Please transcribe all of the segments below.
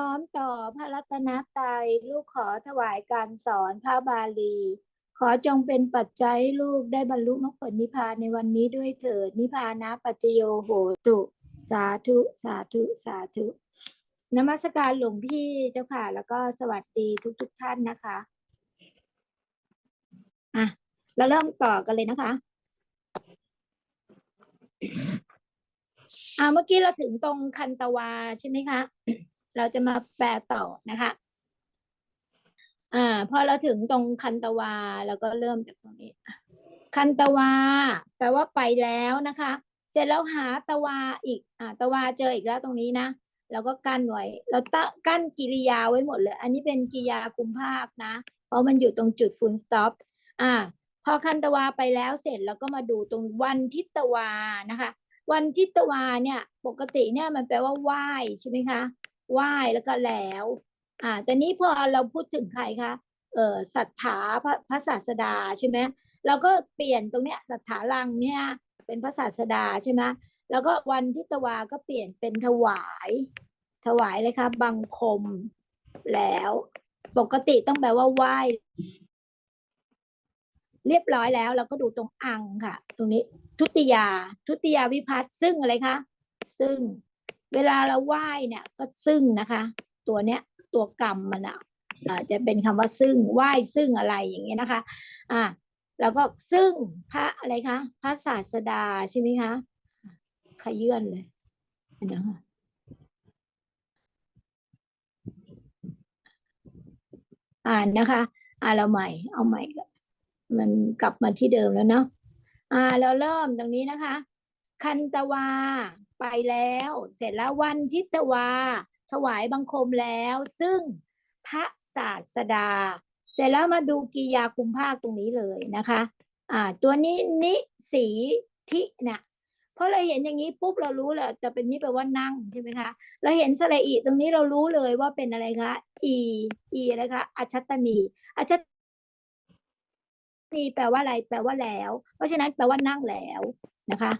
น้อมต่อพระรัตนตรัยลูกขอถวายการสอนพระบาลี ขอจงเป็นปัจจัยลูกได้บรรลุมรรคผลนิพพานในวันนี้ด้วยเถิดนิพพานะปัจโยโหตุ สาธุ สาธุ สาธุนมัสการหลวงพี่เจ้าค่ะ แล้วก็สวัสดีทุกๆทท่านนะคะอะเราเริ่มต่อกันเลยนะคะอ่าเมื่อกี้เราถึงตรงคันตวาใช่ไหมคะ เราจะมาแปลต่อนะคะอ่าพอเราถึงตรงคันตวาเราก็เริ่มจากตรงนี้ คันตวา แปลว่าไปแล้วนะคะ เสร็จแล้วหาตวาอีกอ่าตวาเจออีกแล้วตรงนี้นะเราก็กั้นไว้เราตะกั้นกิริยาไว้หมดเลย อันนี้เป็นกิริยาคุมภาคนะ เพราะมันอยู่ตรงจุดฟูลสต็อปอ่าพอคันตวาไปแล้วเสร็จเราก็มาดูตรงวันทิตวานะคะ วันทิตวาเนี่ยปกติเนี่ยมันแปลว่าไหว้ใช่ไหมคะ ไหว้แล้วก็แล้ว อ่า แต่นี้พอเราพูดถึงใครคะเอ่อศรัทธาพระพระศาสดาใช่ไหมเราก็เปลี่ยนตรงเนี้ยศรัทธาลังเนี่ยเป็นพระศาสดาใช่ไหมแล้วก็วันทิตวาก็เปลี่ยนเป็นถวาย ถวายเลยค่ะบังคมแล้ว ปกติต้องแปลว่าไหว้เรียบร้อยแล้ว เราก็ดูตรงอังค่ะ ตรงนี้ ทุติยา ทุติยาวิพัฒน์ซึ่งอะไรคะซึ่ง เวลาเราไหว้เนี่ยก็ซึ่งนะคะ ตัวเนี้ยตัวกรรมมันอะจะเป็นคำว่าซึ่งไหว้ซึ่งอะไรอย่างเงี้ยนะคะ อ่าแล้วก็ซึ่งพระอะไรคะพระศาสดาใช่ไหมคะขยื่นเลยเดี๋ยวค่ะอ่านนะคะ อ่าเราใหม่ เอาใหม่ก่อนมันกลับมาที่เดิมแล้วเนาะอ่า เราเริ่มตรงนี้นะคะ คันตวา ไปแล้ว เสร็จแล้ววันทิตวา ถวายบังคมแล้ว ซึ่งพระศาสดา เสร็จแล้วมาดูกิยาคุมภาคตรงนี้เลยนะคะอ่าตัวนี้นิสีทิเนี่ยเพราะเราเห็นอย่างนี้ปุ๊บเรารู้เลยจะเป็นนี่แปลว่านั่งใช่ไหมคะเราเห็นสระอีตรงนี้เรารู้เลยว่าเป็นอะไรคะอีอีอะไรคะอัจตนีอัจฉนีแปลว่าอะไร แปลว่าแล้ว เพราะฉะนั้นแปลว่านั่งแล้วนะคะ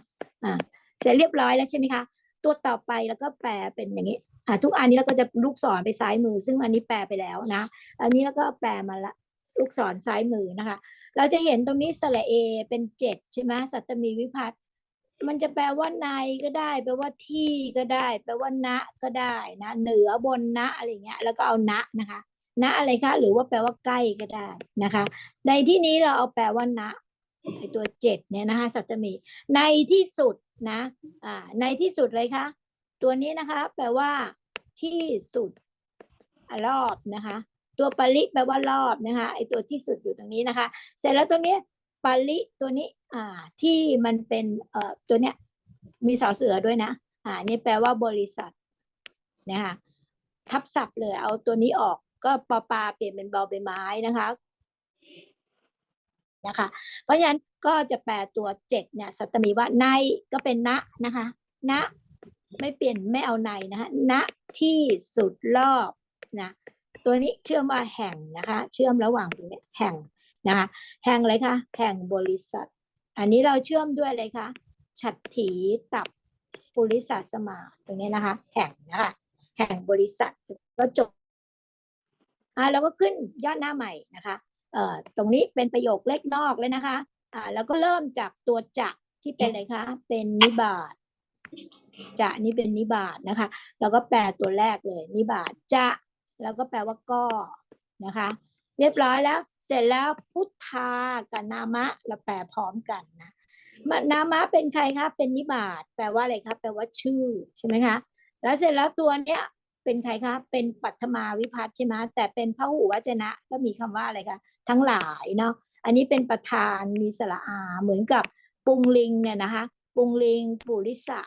อ่า เสร็จเรียบร้อยแล้วใช่ไหมคะ ตัวต่อไปแล้วก็แปลเป็นอย่างนี้อ่าทุกอันนี้เราก็จะลูกศรไปซ้ายมือ ซึ่งอันนี้แปลไปแล้วนะ อันนี้แล้วก็แปลมาละลูกศรซ้ายมือนะคะ เราจะเห็นตรงนี้สระเอเป็นเจ็ดใช่ไหมสัตมีวิพัฒน์มันจะแปลว่าในก็ได้ แปลว่าที่ก็ได้ แปลว่าณก็ได้นะ เหนือบนณอะไรเงี้ย แล้วก็เอาณนะคะณอะไรคะหรือว่าแปลว่าใกล้ก็ได้นะคะ ในที่นี้เราเอาแปลว่าณไอตัวเจ็ดเนี่ยนะคะสัตมีในที่สุด นะอ่าในที่สุดเลยคะตัวนี้นะคะ แปลว่า ที่สุดรอบนะคะ ตัวปริแปลว่ารอบนะคะไอตัวที่สุดอยู่ตรงนี้นะคะ เสร็จแล้วตัวนี้ปริตัวนี้อ่าที่มันเป็นเอ่อตัวเนี้ยมีสอเสือด้วยนะอ่านี่แปลว่าบริษัทนะคะทับศัพท์เลยเอาตัวนี้ออกก็ปอปลาเปลี่ยนเป็นบอใบไม้นะคะนะคะ เพราะฉะนั้น ก็จะแปลตัวเจ็ดเนี่ยสัตมีว่าในก็เป็นณนะคะณไม่เปลี่ยนไม่เอาในนะคะณที่สุดรอบนะตัวนี้เชื่อมว่าแห่งนะคะ เชื่อมระหว่างตรงนี้แห่งนะคะแห่งอะไรคะแห่งบริษัท อันนี้เราเชื่อมด้วยอะไรคะฉัตรถีตับปุริสัสมาตรงนี้นะคะ แห่งนะคะแห่งบริษัทก็จบอ่าเราก็ขึ้นยอดหน้าใหม่นะคะเอ่อตรงนี้เป็นประโยคเลขนอกเลยนะคะ อ่าแล้วก็เริ่มจากตัวจะที่เป็นอะไรคะ เป็นนิบาตจะนี่เป็นนิบาตนะคะ แล้วก็แปลตัวแรกเลย นิบาตจะ แล้วก็แปลว่าก็นะคะ เรียบร้อยแล้ว เสร็จแล้วพุทธากับนามะเราแปลพร้อมกันนะนามะเป็นใครคะเป็นนิบาตแปลว่าอะไรคะแปลว่าชื่อใช่ไหมคะแล้วเสร็จแล้วตัวเนี้ยเป็นใครคะ เป็นปัทมาวิพัฒน์ใช่ไหมแต่เป็นพระหูวจนะ ก็มีคำว่าอะไรคะ ทั้งหลายเนาะ อันนี้เป็นประธานมีสระอาเหมือนกับปุงลิงเนี่ยนะคะปุงลิงปุริสะ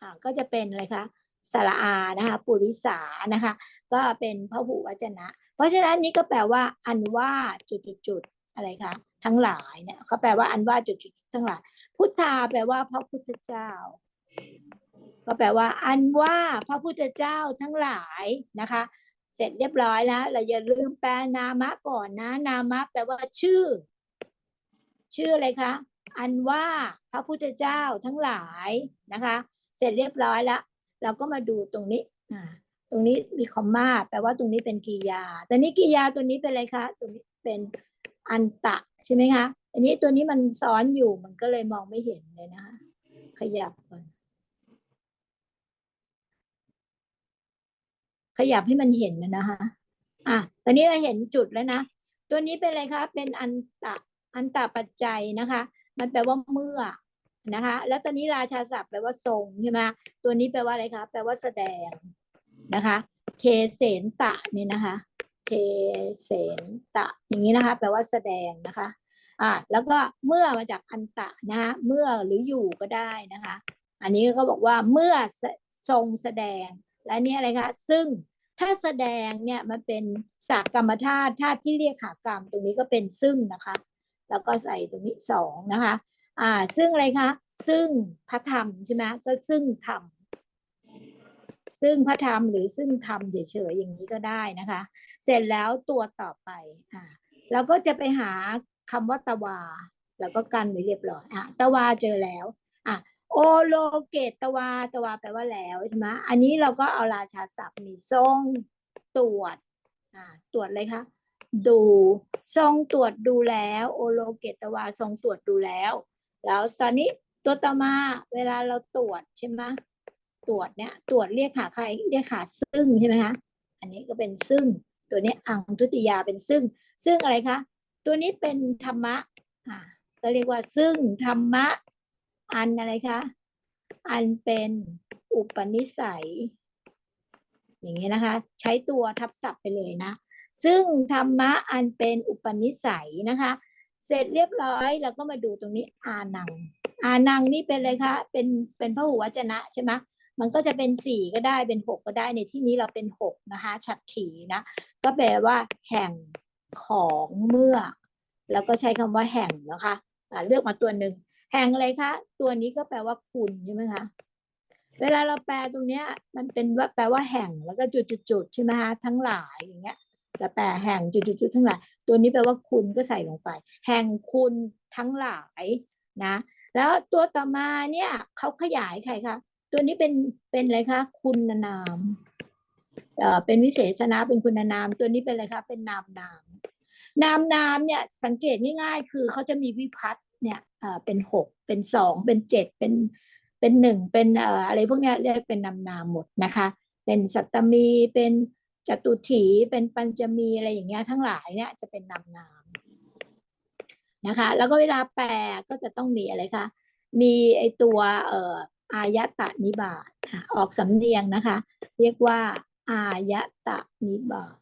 อ่าก็จะเป็นอะไรคะสระอานะคะปุริสานะคะ ก็เป็นพระหูวจนะ เพราะฉะนั้นนี้ก็แปลว่า อันว่าจุดๆๆอะไรคะทั้งหลายเนี่ยเขาแปลว่าอันว่าจุดๆทั้งหลาย พุทธาแปลว่าพระพุทธเจ้า ก็แปลว่า อันว่าพระพุทธเจ้าทั้งหลายนะคะ สร็จเรียบร้อยแล้ว เราอย่าลืมแปลนามะก่อนนะ นามะแปลว่าชื่อ ชื่ออะไรคะ อันว่าพระพุทธเจ้าทั้งหลายนะคะ เสร็จเรียบร้อยแล้ว เราก็มาดูตรงนี้อ่าตรงนี้มีคอมมาแปลว่าตรงนี้เป็นกิยา แต่นี้กิยาตัวนี้เป็นอะไรคะตัวนี้เป็นอันตะใช่ไหมคะ อันนี้ตัวนี้มันซ้อนอยู่มันก็เลยมองไม่เห็นเลยนะคะ ขยับก่อน ขยับให้มันเห็นนะนะคะ อะ ตอนนี้เราเห็นจุดแล้วนะ ตัวนี้เป็นอะไรคะ เป็นอันตะอันตะปัจจัยนะคะ มันแปลว่าเมื่อนะคะ แล้วตอนนี้ราชาศัพท์แปลว่าทรงใช่ไหมตัวนี้แปลว่าอะไรคะ แปลว่าแสดงนะคะเคเสนตะนี่นะคะเคเสนตะ อย่างนี้นะคะ แปลว่าแสดงนะคะ อ่า แล้วก็เมื่อมาจากอันตะนะคะเมื่อหรืออยู่ก็ได้นะคะ อันนี้ก็บอกว่าเมื่อทรงแสดง และนี่อะไรคะ ซึ่งถ้าแสดงเนี่ยมันเป็นสากรรมธาตุธาตุที่เรียกขากรรมตรงนี้ก็เป็นซึ่งนะคะ แล้วก็ใส่ตรงนี้สองนะคะ อ่า ซึ่งอะไรคะ ซึ่งพระธรรมใช่ไหมก็ซึ่งธรรมซึ่งพระธรรมหรือซึ่งธรรมเฉยๆอย่างนี้ก็ได้นะคะ เสร็จแล้วตัวต่อไปอ่าเราก็จะไปหาคำว่าตวา แล้วก็กันไว้เรียบร้อยอะตวาเจอแล้วอะ โอโลเกตตวาตวาแปลว่าแล้วใช่ไหมอันนี้เราก็เอาราชาศัพท์มีทรงตรวจอ่าตรวจเลยคะดูทรงตรวจดูแล้ว โอโลเกตวาทรงตรวจดูแล้ว แล้วตอนนี้ตัวต่อมาเวลาเราตรวจใช่ไหมตรวจเนี่ยตรวจเรียกหาใครเรียกหาซึ่งใช่ไหมคะอันนี้ก็เป็นซึ่งตัวนี้อังทุติยาเป็นซึ่ง ซึ่งอะไรคะตัวนี้เป็นธรรมะอ่าก็เรียกว่าซึ่งธรรมะ อันอะไรคะ อันเป็นอุปนิสัย อย่างนี้นะคะ ใช้ตัวทับศัพท์ไปเลยนะ ซึ่งธรรมะอันเป็นอุปนิสัยนะคะ เสร็จเรียบร้อยเราก็มาดูตรงนี้อานัง อานังนี่เป็นอะไรคะ เป็นเป็นพระหูวจนะใช่ไหมมันก็จะเป็นสี่ก็ได้เป็นหกก็ได้ในที่นี้เราเป็นหกนะคะฉัตรถีนะ ก็แปลว่า แห่งของเมื่อ แล้วก็ใช้คำว่าแห่งนะคะอ่าเลือกมาตัวหนึ่ง แห่งอะไรคะ ตัวนี้ก็แปลว่าคุณใช่ไหมคะเวลาเราแปลตรงเนี้ย มันเป็นว่าแปลว่าแห่งแล้วก็จุดๆๆใช่ไหมคะทั้งหลายอย่างเงี้ยแต่แปลแห่งจุดๆๆทั้งหลาย ตัวนี้แปลว่าคุณก็ใส่ลงไป แห่งคุณทั้งหลายนะ แล้วตัวต่อมาเนี่ยเขาขยายใครคะตัวนี้เป็นเป็นอะไรคะคุณนามเอ่อเป็นวิเศษณะเป็นคุณนาม ตัวนี้เป็นอะไรคะเป็นนามนามนามนามเนี่ยสังเกตง่ายๆ คือเขาจะมีวิพัฒน์เนี่ย เป็นหกเป็นสองเป็นเจ็ดเป็นเป็นหนึ่งเป็นอะไรพวกนี้เรียกเป็นนามนามหมดนะคะ เป็นสัตตมีเป็นจตุถีเป็นปัญจมีอะไรอย่างเงี้ยทั้งหลายเนี่ยจะเป็นนามนามนะคะ แล้วก็เวลาแปลก็จะต้องมีอะไรคะมีไอตัวเอ่ออายตะนิบาตอออกสำเนียงนะคะ เรียกว่าอายตะนิบาต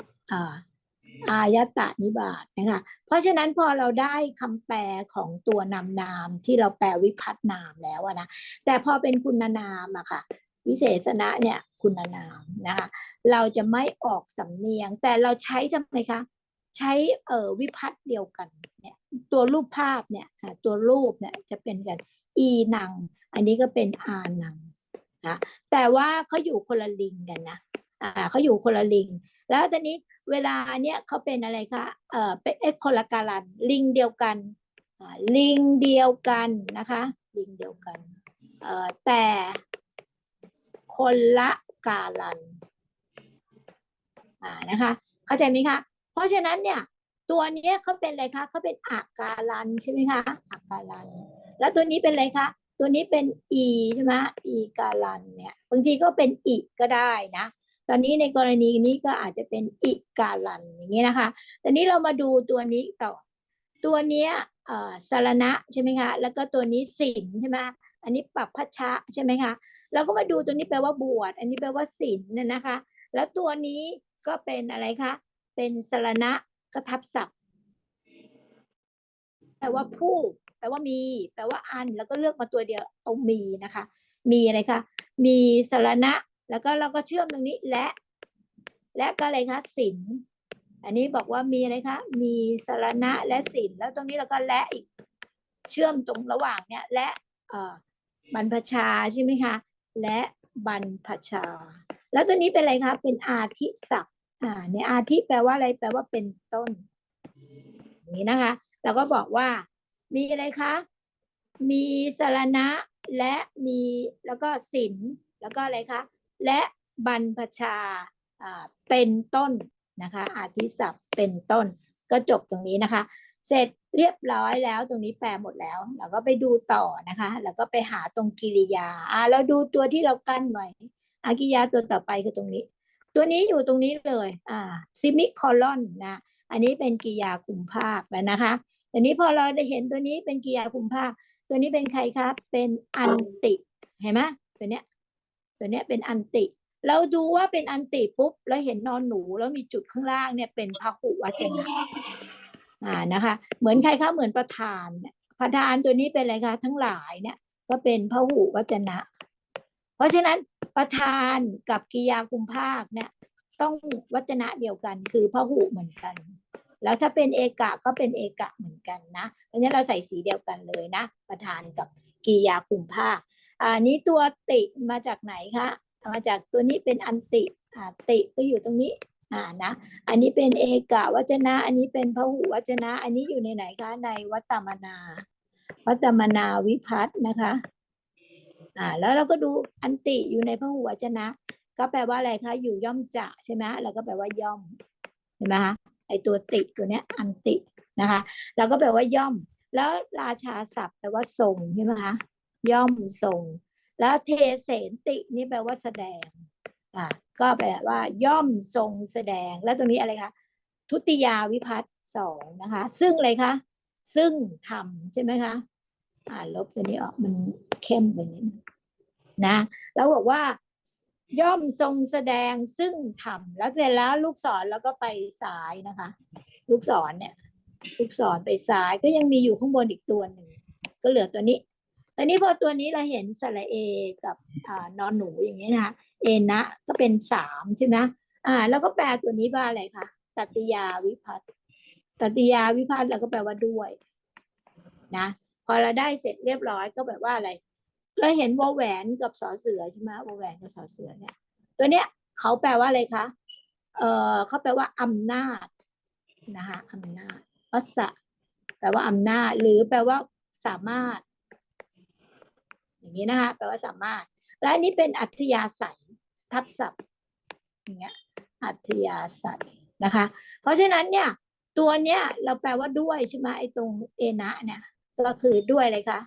อายตะนิบาตนะคะเพราะฉะนั้นพอเราได้คำแปลของตัวนามนามที่เราแปลวิพัฒนามแล้วนะแต่พอเป็นคุณนามอะค่ะวิเศษณะเนี่ยคุณนามนะคะเราจะไม่ออกสำเนียง แต่เราใช้ทำไมคะใช้เอ่อวิพัฒน์เดียวกันเนี่ยตัวรูปภาพเนี่ยอ่าตัวรูปเนี่ยจะเป็นกันอีนัง อันนี้ก็เป็นอานังนะแต่ว่าเขาอยู่คนละลิงกันนะอ่าเขาอยู่คนละลิง แล้วตอนนี้เวลาเนี้ยเขาเป็นอะไรคะเอ่อเป็นเอ็กโคลการันลิงเดียวกันลิงเดียวกันนะคะลิงเดียวกันเอ่อแต่คนละกาลันอ่านะคะเข้าใจไหมคะ เพราะฉะนั้นเนี่ยตัวนี้เขาเป็นอะไรคะเขาเป็นอาการันใช่ไหมคะอาการัน แล้วตัวนี้เป็นอะไรคะตัวนี้เป็นอีใช่ไหมอีการันเนี่ยบางทีก็เป็นอีก็ได้นะ ตอนนี้ในกรณีนี้ก็อาจจะเป็นอิการันอย่างนี้นะคะ ตอนนี้เรามาดูตัวนี้ต่อ ตัวเนี้ยสารณะใช่ไหมคะ แล้วก็ตัวนี้สินใช่ไหมอันนี้ปรับพัชชะใช่ไหมคะ เราก็มาดูตัวนี้แปลว่าบวช อันนี้แปลว่าสินนะนะคะ แล้วตัวนี้ก็เป็นอะไรคะ เป็นสารณะกระทับศัพท์แปลว่าผู้ แปลว่ามี แปลว่าอัน แล้วก็เลือกมาตัวเดียวเอามีนะคะ มีอะไรคะ มีสารณะ แล้วก็เราก็เชื่อมตรงนี้และ และก็อะไรคะสินอันนี้บอกว่ามีอะไรคะ มีสารณะและสินแล้วตรงนี้เราก็และอีกเชื่อมตรงระหว่างเนี่ยและเออบรรพชาใช่ไหมคะ และบรรพชา แล้วตัวนี้เป็นอะไรคะเป็นอาทิศัพท์อ่าในอาทิแปลว่าอะไรแปลว่าเป็นต้นอย่างนี้นะคะเราก็บอกว่ามีอะไรคะ มีสารณะและมีแล้วก็สินแล้วก็อะไรคะ และบรรพชาเป็นต้นนะคะอาทิศัพท์เป็นต้นก็จบตรงนี้นะคะ เสร็จเรียบร้อยแล้วตรงนี้แปลหมดแล้ว เราก็ไปดูต่อนะคะ แล้วก็ไปหาตรงกิริยาอ่าเราดูตัวที่เรากั้นไว้อากิริยาตัวต่อไปคือตรงนี้ ตัวนี้อยู่ตรงนี้เลยอ่าซิมิคอลอนนะอันนี้เป็นกิริยาคุมภาคแล้วนะคะทีนี้พอเราได้เห็นตัวนี้เป็นกิริยาคุมภาค ตัวนี้เป็นใครครับ เป็นอันติเห็นไหมตัวเนี้ย ตัวเนี้ยเป็นอันติ เราดูว่าเป็นอันติปุ๊บแล้วเห็นนอนหนูแล้วมีจุดข้างล่างเนี่ยเป็นพหุวจนะอ่านะคะ เหมือนใครคะเหมือนประธานประธานตัวนี้เป็นอะไรคะทั้งหลายเนี่ย ก็เป็นพหุวจนะ เพราะฉะนั้นประธานกับกิยาคุมภาคเนี่ยต้องวจนะเดียวกันคือพหุเหมือนกัน แล้วถ้าเป็นเอกะก็เป็นเอกะเหมือนกันนะเพราะฉะนั้นเราใส่สีเดียวกันเลยนะ ประธานกับกิริยาคุมภาค อันนี้ตัวติมาจากไหนคะมาจากตัวนี้เป็นอันติอ่าติก็อยู่ตรงนี้อ่านะอันนี้เป็นเอกะวจนะ อันนี้เป็นพหุวัจนะ อันนี้อยู่ในไหนคะ ในวัตตมนา วัตตมนาวิพัฒน์นะคะอ่าแล้วเราก็ดูอันติอยู่ในพหุวัจนะ ก็แปลว่าอะไรคะอยู่ย่อมจะใช่ไหมแล้วก็แปลว่าย่อมเห็นไหมคะไอตัวติตัวเนี้ยอันตินะคะ แล้วก็แปลว่าย่อม แล้วราชาศัพท์แปลว่าทรงใช่ไหมคะ ย่อมทรง แล้วเทเสนตินี่แปลว่าแสดงอ่าก็แปลว่า ย่อมทรงแสดง แล้วตรงนี้อะไรคะทุติยาวิพัฒน์สองนะคะ ซึ่งอะไรคะซึ่งทำใช่ไหมคะอ่าลบตัวนี้ออกมันเข้มไปนิดนึงนะแล้วบอกว่าย่อมทรงแสดงซึ่งทำแล้วเสร็จแล้วลูกศรแล้วก็ไปซ้ายนะคะ ลูกศรเนี่ย ลูกศรไปซ้ายก็ยังมีอยู่ข้างบนอีกตัวหนึ่งก็เหลือตัวนี้ ตอนนี้พอตัวนี้เราเห็นสระเอกับอนอนหนูอย่างนี้นะคะเอนะก็เป็นสามใช่ไหมอ่า แล้วก็แปลตัวนี้ว่าอะไรคะตติยาวิพัตตติยาวิพัตแล้วก็แปลว่าด้วยนะพอเราได้เสร็จเรียบร้อยก็แบบว่าอะไรเราเห็นวอแหวนกับสอเสือใช่ไหมวอแหวนกับสอเสือเนี่ย ตัวเนี้ยเขาแปลว่าอะไรคะเออเขาแปลว่าอำนาจนะคะอำนาจวัสสะแปลว่าอำนาจ หรือแปลว่าสามารถ อย่างนี้นะคะแปลว่าสามารถ และอันนี้เป็นอัธยาศัยทับศัพท์อย่างเงี้ยอัธยาศัยนะคะ เพราะฉะนั้นเนี่ยตัวเนี้ยเราแปลว่าด้วยใช่ไหมไอ้ตรงเอนะเนี่ยก็คือด้วยอะไรคะ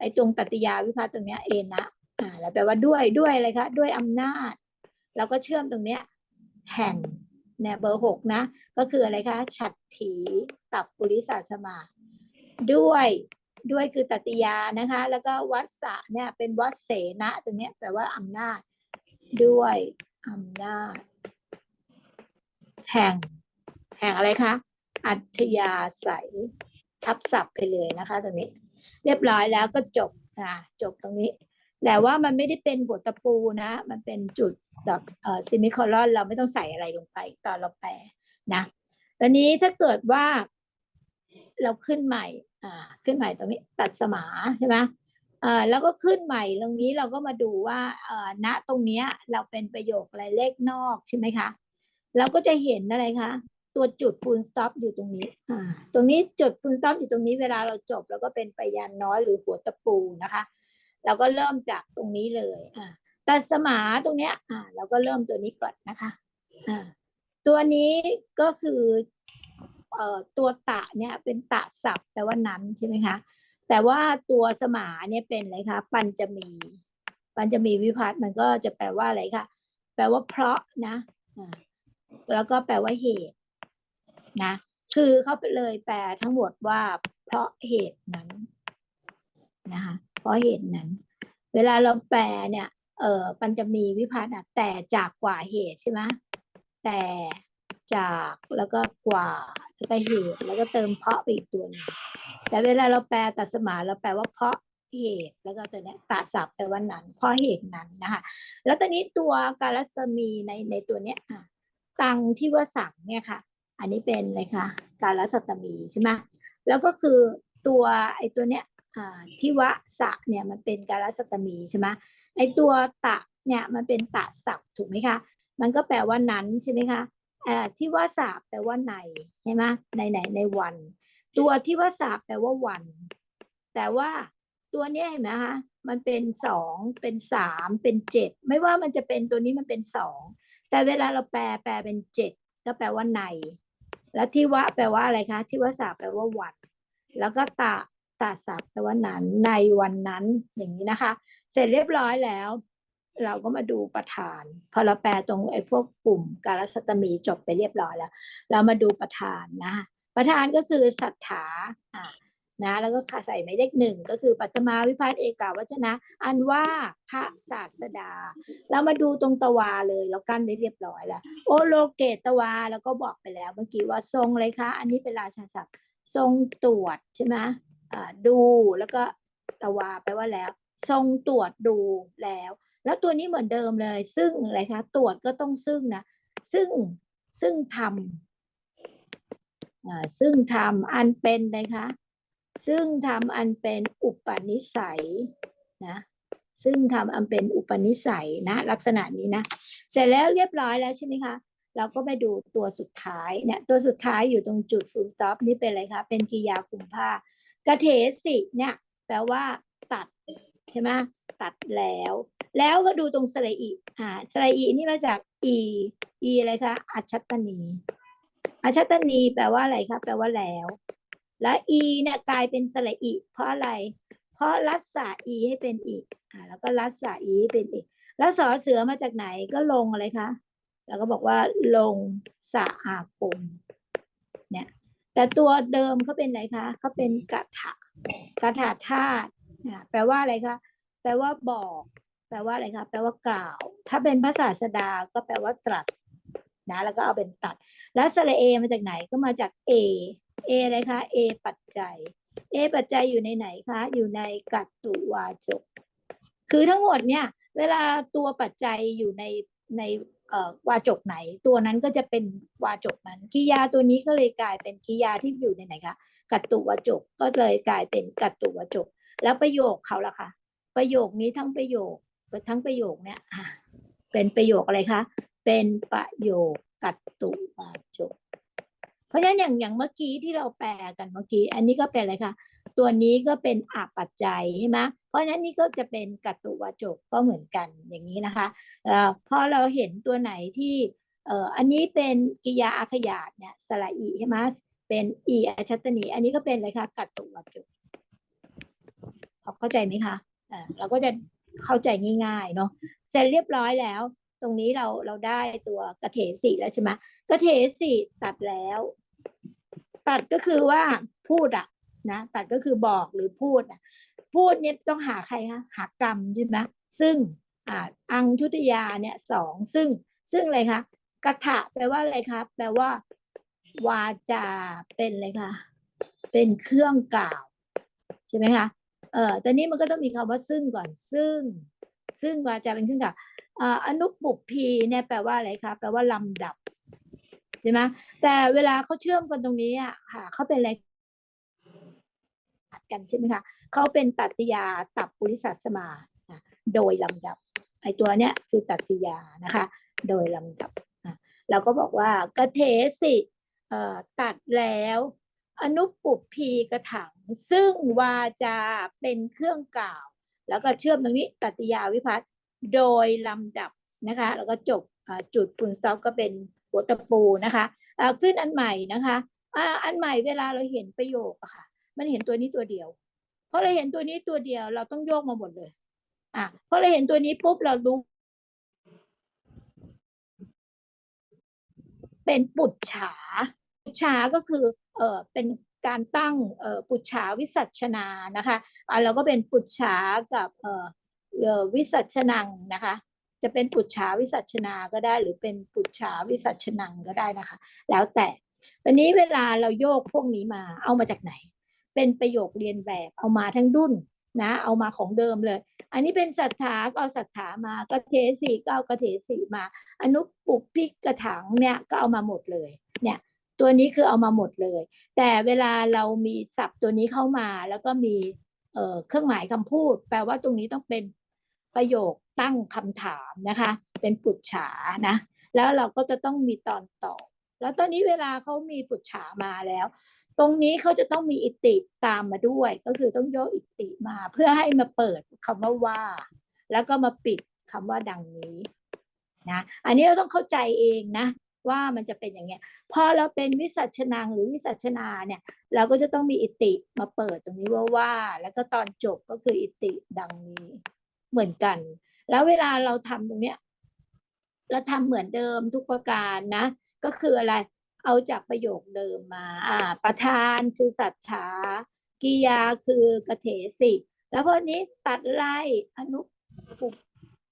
ไอ้ตรงตติยาวิภัตรงเนี้ยเอนะอ่าแล้วแปลว่าด้วยด้วยอะไรคะด้วยอำนาจ เราก็เชื่อมตรงเนี้ยแห่งเนี่ยเบอร์หกนะ ก็คืออะไรคะฉัตรถีตับปุริสาสมา ด้วย ด้วยคือตติยานะคะ แล้วก็วัสสะเนี่ยเป็นวัสเสนะตรงนี้แปลว่าอำนาจ ด้วยอำนาจ แห่ง แห่งอะไรคะอัธยาศัยทับศัพท์ไปเลยนะคะตรงนี้ เรียบร้อยแล้วก็จบนะจบตรงนี้แต่ว่ามันไม่ได้เป็นบทตะปูนะ มันเป็นจุดแบบเอ่อซิมิคอลอนเราไม่ต้องใส่อะไรลงไปตอนเราแปลนะตอนนี้ถ้าเกิดว่าเราขึ้นใหม่ อ่าขึ้นใหม่ตรงนี้ตัดสมาใช่ไหมอ่าแล้วก็ขึ้นใหม่ตรงนี้เราก็มาดูว่าเอ่อณตรงเนี้ยเราเป็นประโยคอะไรเลขนอกใช่ไหมคะเราก็จะเห็นอะไรคะตัวจุดฟูลสต็อปอยู่ตรงนี้อ่าตรงนี้จุดฟูลสต็อปอยู่ตรงนี้เวลาเราจบแล้วก็เป็นไปยันน้อยหรือหัวตะปูนะคะ เราก็เริ่มจากตรงนี้เลยอ่าตัดสมาตรงเนี้ยอ่าเราก็เริ่มตัวนี้ก่อนนะคะอ่าตัวนี้ก็คือ ตัวตะเนี่ยเป็นตะศัพท์แต่ว่านั้นใช่ไหมคะแต่ว่าตัวสมาเนี่ยเป็นอะไรคะปัญจมีปัญจมีวิพัฒน์มันก็จะแปลว่าอะไรคะแปลว่าเพราะนะแล้วก็แปลว่าเหตุนะคือเขาไปเลยแปลทั้งหมดว่า เพราะเหตุนั้นนะคะเพราะเหตุนั้น เวลาเราแปลเนี่ยเออปัญจะมีวิพัฒน์อะแต่จากกว่าเหตุใช่ไหมแต่จากแล้วก็กว่า แล้วก็เหตุแล้วก็เติมเพราะไปอีกตัวหนึงแต่เวลาเราแปลตัดสมาเราแปลว่าเพราะเหตุ แล้วก็ตัวเนี้ยตาศัพท์แปลว่านั้น เพราะเหตุนั้นนะคะแล้วตอนนี้ตัวการัสมีในในตัวเนี้ยอะตังที่ว่าสั่งเนี่ยค่ะ อันนี้เป็นอะไรคะการัสตมีใช่ไหมแล้วก็คือตัวไอ้ตัวเนี้ยที่วะสะเนี่ยมันเป็นการัสตมีใช่ไหมไอ้ตัวตะเนี่ยมันเป็นตะศัพท์ถูกไหมคะ มันก็แปลว่านั้นใช่ไหมคะ ที่ว่าสาบแปลว่าในใช่ไหมในไหนในวัน ตัวที่ว่าสาบแปลว่าวัน แต่ว่าตัวนี้เห็นไหมคะมันเป็นสองเป็นสามเป็นเจ็ดไม่ว่ามันจะเป็นตัวนี้มันเป็นสองแต่เวลาเราแปลแปลเป็นเจ็ดก็แปลว่าใน แล้วที่วะแปลว่าอะไรคะที่ว่าสาแปลว่าวันแล้วก็ตะตาสับแปลว่านั้นในวันนั้นอย่างนี้นะคะ เสร็จเรียบร้อยแล้ว เราก็มาดูประธาน พอเราแปลตรงไอ้พวกปุ่มการสัตมีจบไปเรียบร้อยแล้ว เรามาดูประธานนะ ประธานก็คือสัทธาอ่านะแล้วก็ใส่หมายเลขหนึ่งก็คือปัตมาวิพัฒน์เอกาวัจนะ อันว่าพระศาสดา เรามาดูตรงตวาเลยเรากั้นไว้เรียบร้อยแล้ว โอโลเกตวาแล้วก็บอกไปแล้วเมื่อกี้ว่าทรงเลยคะอันนี้เป็นราชาศัพท์ทรงตรวจใช่ไหมอ่าดูแล้วก็ตวาแปลว่าแล้ว ทรงตรวจดูแล้ว แล้วตัวนี้เหมือนเดิมเลย ซึ่งอะไรคะ ตรวจก็ต้องซึ่งนะ ซึ่งซึ่งทำอ่าซึ่งทำอันเป็นนะคะ ซึ่งทำอันเป็นอุปนิสัยนะ ซึ่งทำอันเป็นอุปนิสัยนะ ลักษณะนี้นะ เสร็จแล้วเรียบร้อยแล้วใช่ไหมคะ เราก็ไปดูตัวสุดท้ายเนี่ย ตัวสุดท้ายอยู่ตรงจุด full stop นี่เป็นอะไรคะ เป็นกิยาคุมผ้ากระเทสิเนี่ยแปลว่าตัดใช่ไหมตัดแล้ว แล้วก็ดูตรงสระอีอ่าสระอีนี่มาจากอีอีอะไรคะอัจฉตนีอัจฉตนีแปลว่าอะไรคะแปลว่าแล้ว และอีเนี่ยกลายเป็นสระอีเพราะอะไร เพราะรัศาอีให้เป็นอีอ่าแล้วก็รัศาอีให้เป็นอีแล้วสอเสือมาจากไหนก็ลงอะไรคะแล้วก็บอกว่าลงสะอาคมเนี่ยแต่ตัวเดิมเขาเป็นอะไรคะเขาเป็นกะถะกะถาธาตุอ่าแปลว่าอะไรคะแปลว่าบอก แปลว่าอะไรคะแปลว่ากล่าว ถ้าเป็นภาษาสดาก็แปลว่าตรัสนะแล้วก็เอาเป็นตัด แล้วสระเอมาจากไหนก็มาจากเอเออะไรคะเอปัจจัยเอปัจจัยอยู่ในไหนคะ อยู่ในกัตตุวาจก คือทั้งหมดเนี่ย เวลาตัวปัจจัยอยู่ในในเอ่อวาจกไหน ตัวนั้นก็จะเป็นวาจกนั้นกิยาตัวนี้ก็เลยกลายเป็นกิริยาที่อยู่ในไหนคะกัตตุวาจกก็เลยกลายเป็นกัตตุวาจก แล้วประโยคเขาล่ะคะประโยคนี้ทั้งประโยค ทั้งประโยคเนี่ยเป็นประโยคอะไรคะเป็นประโยคกัตตุวาจก เพราะฉะนั้นอย่างอย่างเมื่อกี้ที่เราแปลกันเมื่อกี้ อันนี้ก็เป็นอะไรคะตัวนี้ก็เป็นอาปัจจัยใช่ไหมเพราะฉะนั้นนี่ก็จะเป็นกัตตุวาจกก็เหมือนกันอย่างนี้นะคะเอ่อพอเราเห็นตัวไหนที่เอ่ออันนี้เป็นกิยาอาขยาตเนี่ยสระอีใช่ไหมเป็นอีอาชัตนีอันนี้ก็เป็นอะไรคะกัตตุวาจกเข้าใจไหมคะอ่าเราก็จะ เข้าใจง่ายๆเนาะเสร็จเรียบร้อยแล้ว ตรงนี้เราเราได้ตัวกระเถสีแล้วใช่ไหมกระเถสีตัดแล้ว ตัดก็คือว่าพูดอะนะตัดก็คือบอกหรือพูดอะพูดเนี่ยต้องหาใครคะหากรรมใช่ไหมซึ่งอ่าอังทุติยาเนี่ยสองซึ่งซึ่งอะไรคะกะถะแปลว่าอะไรคะแปลว่า วาจาเป็นอะไรคะเป็นเครื่องกล่าว ใช่ไหมคะ เออตอนนี้มันก็ต้องมีคำว่าซึ่งก่อนซึ่ง ซึ่งวาจาเป็นเครื่องกล่าวอ่าอนุปุปพีเนี่ยแปลว่าอะไรคะแปลว่าลำดับใช่ไหมแต่เวลาเขาเชื่อมกันตรงนี้อะค่ะเขาเป็นอะไรกันใช่ไหมคะเขาเป็นตัตติยาตับปุริสัสสมาโดยลำดับไอตัวเนี้ยคือตัตติยานะคะ โดยลำดับเราก็บอกว่ากระเทสิเอ่อตัดแล้ว อนุปุปพีกระถัง ซึ่งวาจาเป็นเครื่องกล่าว แล้วก็เชื่อมตรงนี้ตัติยาวิพัฒน์โดยลำดับนะคะ แล้วก็จบจุดฟุนสต็อปก็เป็นหัวตะปูนะคะขึ้นอันใหม่นะคะอันใหม่เวลาเราเห็นประโยคอะค่ะ มันเห็นตัวนี้ตัวเดียวเพราะเราเห็นตัวนี้ตัวเดียวเราต้องโยกมาหมดเลย อะเพราะเราเห็นตัวนี้ปุ๊บเรารู้เป็นปุจฉา ปุจฉาก็คือเออเป็นการตั้งเออปุจฉาวิสัชนานะคะอะเราก็เป็นปุจฉากับเออเออวิสัชนังนะคะ จะเป็นปุจฉาวิสัชนาก็ได้ หรือเป็นปุจฉาวิสัชนังก็ได้นะคะ แล้วแต่ตอนนี้เวลาเราโยกพวกนี้มาเอามาจากไหน เป็นประโยคเรียนแบบเอามาทั้งดุนนะเอามาของเดิมเลย อันนี้เป็นศรัทธาก็เอาศรัทธามากระเทสีก็เอากระเทสีมา อนุปุปพิกกระถังเนี่ยก็เอามาหมดเลยเนี่ย ตัวนี้คือเอามาหมดเลย แต่เวลาเรามีศัพท์ตัวนี้เข้ามา แล้วก็มีเเครื่องหมายคำพูด แปลว่าตรงนี้ต้องเป็นประโยคตั้งคำถามนะคะ เป็นปุจฉานะ แล้วเราก็จะต้องมีตอนตอบแล้วตอนนี้เวลาเขามีปุจฉามาแล้ว ตรงนี้เขาจะต้องมีอิติตามมาด้วย ก็คือต้องโยกอิติมา เพื่อให้มาเปิดคำว่าว่า แล้วก็มาปิดคำว่าดังนี้นะ อันนี้เราต้องเข้าใจเองนะ ว่ามันจะเป็นอย่างเงี้ยพอเราเป็นวิสัชนังหรือวิสัชนาเนี่ย เราก็จะต้องมีอิติมาเปิดตรงนี้ว่าว่า แล้วก็ตอนจบก็คืออิติดังนี้เหมือนกัน แล้วเวลาเราทำตรงเนี้ยเราทำเหมือนเดิมทุกประการนะ ก็คืออะไรเอาจากประโยคเดิมมาอ่าประธานคือสัทธากิยาคือกเถสิ แล้วพอนี้ตัดไล่อนุปุ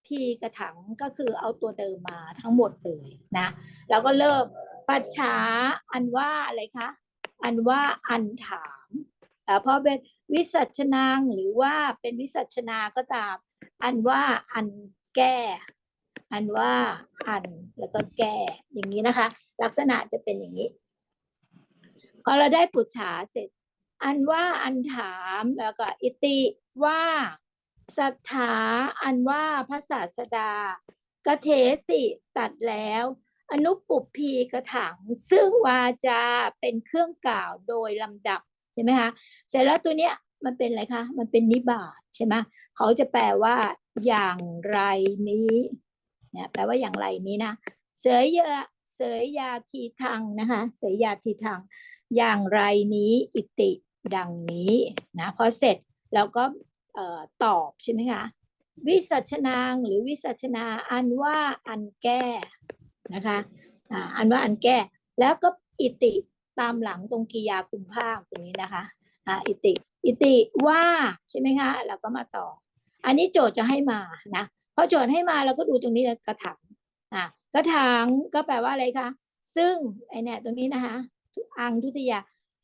พีกระถังก็คือเอาตัวเดิมมาทั้งหมดเลยนะแล้วก็เริ่มปัจฉาอันว่าอะไรคะอันว่าอันถามอ่าเพราะเป็นวิสัชนางหรือว่าเป็นวิสัชนาก็ตาม อันว่าอันแก้ อันว่าอันแล้วก็แก้อย่างนี้นะคะ ลักษณะจะเป็นอย่างนี้พอเราได้ปุจฉาเสร็จ อันว่าอันถามแล้วก็อิติว่า ศรัทธาอันว่าพระศาสดากเทสิตัดแล้ว อนุปุปพีกระถัง ซึ่งวาจาเป็นเครื่องกล่าวโดยลำดับใช่ไหมคะเสร็จแล้วตัวเนี้ยมันเป็นอะไรคะ มันเป็นนิบาตใช่ไหมเขาจะแปลว่าอย่างไรนี้เนี่ยแปลว่าอย่างไรนี้นะ เสยยาเสยยาทีทางนะคะเสยยาทีทางอย่างไรนี้อิติดังนี้นะพอเสร็จเราก็ ตอบใช่ไหมคะวิสัชนางหรือวิสัชนาอันว่าอันแก้นะคะอันว่าอันแก้ แล้วก็อิติตามหลังตรงกิยาคุมภาคตรงนี้นะคะอิติ อิติว่าใช่ไหมคะเราก็มาต่อ อันนี้โจทย์จะให้มานะพอโจทย์ให้มาเราก็ดูตรงนี้เลยกระถางอ่ากระถางก็แปลว่าอะไรคะซึ่งไอเนี่ยตรงนี้นะคะอังทุติยา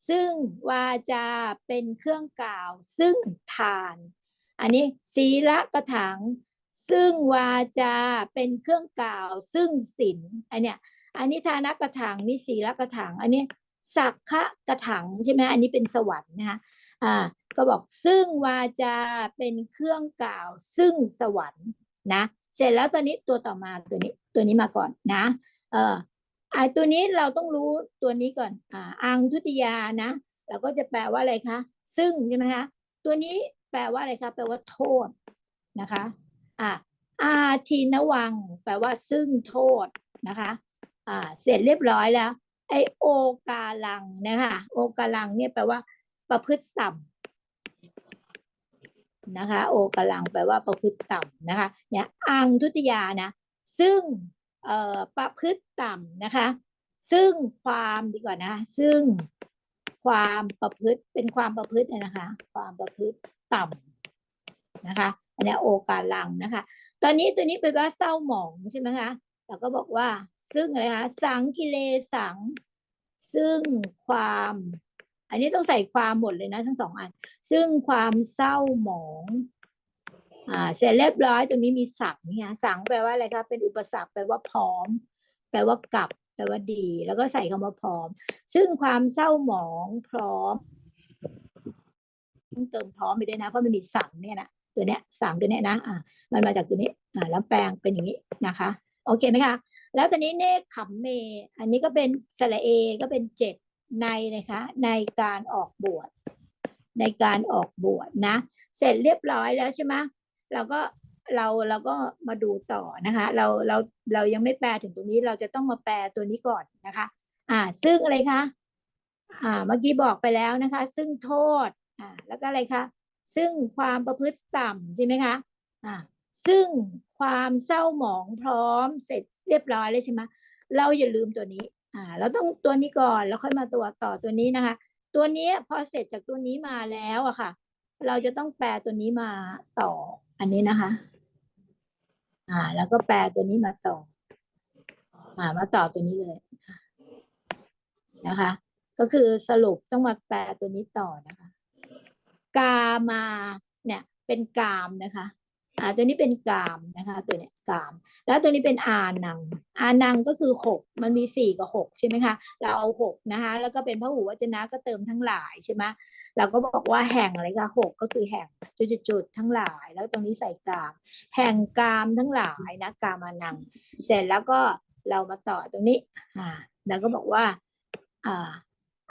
ซึ่งวาจาเป็นเครื่องกล่าว ซึ่งทาน อันนี้ศีละกระถางซึ่งวาจาเป็นเครื่องกล่าว ซึ่งศีลอันเนี้ยอันนี้ทานกระถางนี่ศีละกระถางอันนี้สักขะกระถางใช่ไหมอันนี้เป็นสวรรค์นะคะอ่าก็บอกซึ่งวาจาเป็นเครื่องกล่าว ซึ่งสวรรค์นะเสร็จแล้วตัวนี้ตัวต่อมาตัวนี้ตัวนี้มาก่อนนะ เออไอตัวนี้เราต้องรู้ตัวนี้ก่อนอ่าอังทุติยานะเราก็จะแปลว่าอะไรคะ ซึ่งใช่ไหมคะตัวนี้ แปลว่าอะไรคะแปลว่าโทษนะคะอ่าอาทีนวัง แปลว่าซึ่งโทษนะคะอ่าเสร็จเรียบร้อยแล้ว ไอโอกาลังนะคะโอกาลังเนี่ยแปลว่า ประพฤติต่ำนะคะ โอกาลังแปลว่าประพฤติต่ำนะคะเนี่ยอังทุติยานะซึ่งเอ่อประพฤติต่ำนะคะ ซึ่งความดีกว่านะซึ่งความประพฤติเป็นความประพฤตินะคะ ความประพฤติ ต่ำนะคะ อันนี้โอกาลังนะคะ ตอนนี้ตัวนี้เป็นว่าเศร้าหมองใช่ไหมคะเราก็บอกว่าซึ่งอะไรคะสังกิเลสัง ซึ่งความ อันนี้ต้องใส่ความหมดเลยนะทั้งสองอัน ซึ่งความเศร้าหมองอ่าเสร็จเรียบร้อยตรงนี้มีสังเนี่ยสังแปลว่าอะไรคะเป็นอุปสรรคแปลว่าพร้อม แปลว่ากลับแปลว่าดี แล้วก็ใส่คำว่าพร้อม ซึ่งความเศร้าหมองพร้อม เติมพร้อมไปด้วยนะ เพราะมันมีสังเนี่ยนะตัวเนี้ยสังตัวเนี้ยนะอ่ามันมาจากตัวนี้อ่าแล้วแปลงเป็นอย่างนี้นะคะ โอเคไหมคะ แล้วตอนนี้เนคขมเม อันนี้ก็เป็นสระเอก็เป็นเจ็ดในนะคะ ในการออกบวชในการออกบวชนะ เสร็จเรียบร้อยแล้วใช่ไหมเราก็เราเราก็มาดูต่อนะคะ เราเราเรายังไม่แปลถึงตรงนี้เราจะต้องมาแปลตัวนี้ก่อนนะคะ อ่า ซึ่งอะไรคะอ่าเมื่อกี้บอกไปแล้วนะคะ ซึ่งโทษ อ่าแล้วก็อะไรคะซึ่งความประพฤติต่ำใช่ไหมคะอ่าซึ่งความเศร้าหมองพร้อมเสร็จเรียบร้อยเลยใช่ไหมเราอย่าลืมตัวนี้อ่าเราต้องตัวนี้ก่อนแล้วค่อยมาตัวต่อตัวนี้นะคะ ตัวนี้พอเสร็จจากตัวนี้มาแล้วอะค่ะ เราจะต้องแปลตัวนี้มาต่ออันนี้นะคะ อ่า แล้วก็แปลตัวนี้มาต่อ อ่า มาต่อตัวนี้เลยนะคะ ก็คือสรุปต้องมาแปลตัวนี้ต่อนะคะ กามาเนี่ยเป็นกามนะคะอ่าตัวนี้เป็นกามนะคะ ตัวเนี้ยกาม แล้วตัวนี้เป็นอานัง อานังก็คือหกมันมีสี่กับหกใช่ไหมคะ เราเอาหกนะคะ แล้วก็เป็นพระหูวจนะก็เติมทั้งหลายใช่ไหมเราก็บอกว่าแห่งอะไรคะหกก็คือแห่งจุดๆๆทั้งหลาย แล้วตรงนี้ใส่กาม แห่งกามทั้งหลายนะกามานัง เสร็จแล้วก็เรามาต่อตรงนี้อ่าแล้วก็บอกว่าอ่า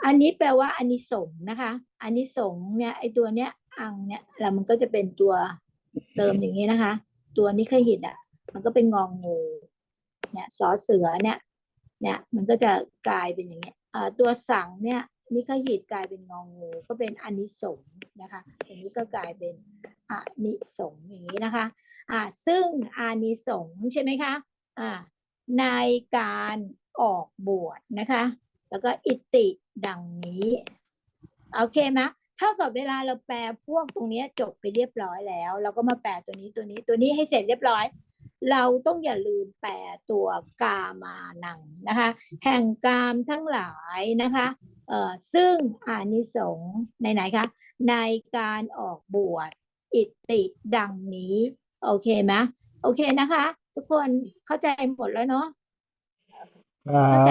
อันนี้แปลว่าอานิสงส์นะคะอานิสงส์เนี่ยไอตัวเนี้ยอังเนี่ยแล้วมันก็จะเป็นตัวเติมอย่างนี้นะคะ ตัวนี้เคยหิตอะ มันก็เป็นงองงูเนี่ยสอเสือเนี่ย เนี่ยมันก็จะกลายเป็นอย่างเงี้ยอ่าตัวสังเนี่ยนิขยิตกลายเป็นงองูก็เป็นอานิสงส์นะคะอันนี้ก็กลายเป็นอานิสงส์อย่างนี้นะคะ อ่า ซึ่งอานิสงส์ใช่ไหมคะ อ่า ในการออกบวชนะคะ แล้วก็อิติ ดังนี้โอเคไหมเท่ากับเวลาเราแปลพวกตรงนี้จบไปเรียบร้อยแล้ว เราก็มาแปลตัวนี้ตัวนี้ตัวนี้ให้เสร็จเรียบร้อย เราต้องอย่าลืมแปลตัวกามานังนะคะ แห่งกามทั้งหลายนะคะเอ่อซึ่งอานิสงส์ในไหนคะในการออกบวชอิติดังนี้ โอเคไหมโอเคนะคะ ทุกคนเข้าใจหมดแล้วเนาะ ครับ